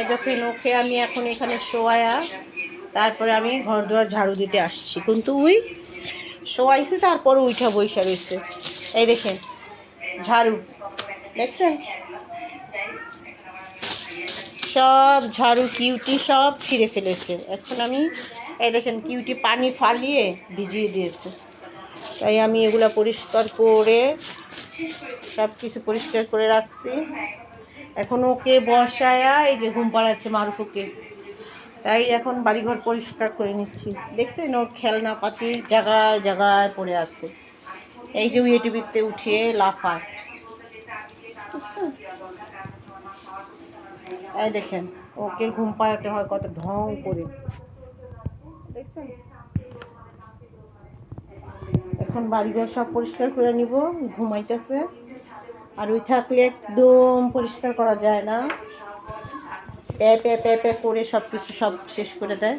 এই দেখেন ওকে আমি এখন এখানে শোয়ায়া তারপরে আমি ঘর দুয়ার ঝাড়ু দিতে আসছি। কিন্তু উই শোয়াইছে, তারপরে উইঠা বৈশা রয়েছে এই দেখেন, ঝাড়ু। দেখছেন? সব ঝাড়ু কিউটি সব ছিঁড়ে ফেলেছে। এখন আমি, এই দেখেন, কিউটি পানি ফালিয়ে ভিজিয়ে দিয়েছে। তাই আমি এগুলা পরিষ্কার করে সব কিছু পরিষ্কার করে রাখছি। এখন ওকে বসায়া এই যে ঘুম পাড়াচ্ছে মারুফুকে। তাই এখন বাড়িঘর পরিষ্কার করে নিচ্ছি। দেখছেন ওর খেলনা পাতি জায়গায় জায়গায় পড়ে আছে। এই যে উইয়ে টিভিতে উঠিয়ে লাফায়। এই দেখেন, ওকে ঘুম পাড়াতে হয় কত ঢং করে। দেখছেন? এখন বাড়িঘর সব পরিষ্কার করে নিব, ঘুমাইতেছে। আর ওই থাকলে একদম পরিষ্কার করা যায় না। প্যা প্যা প্যা প্যা করে সব কিছু সব শেষ করে দেয়।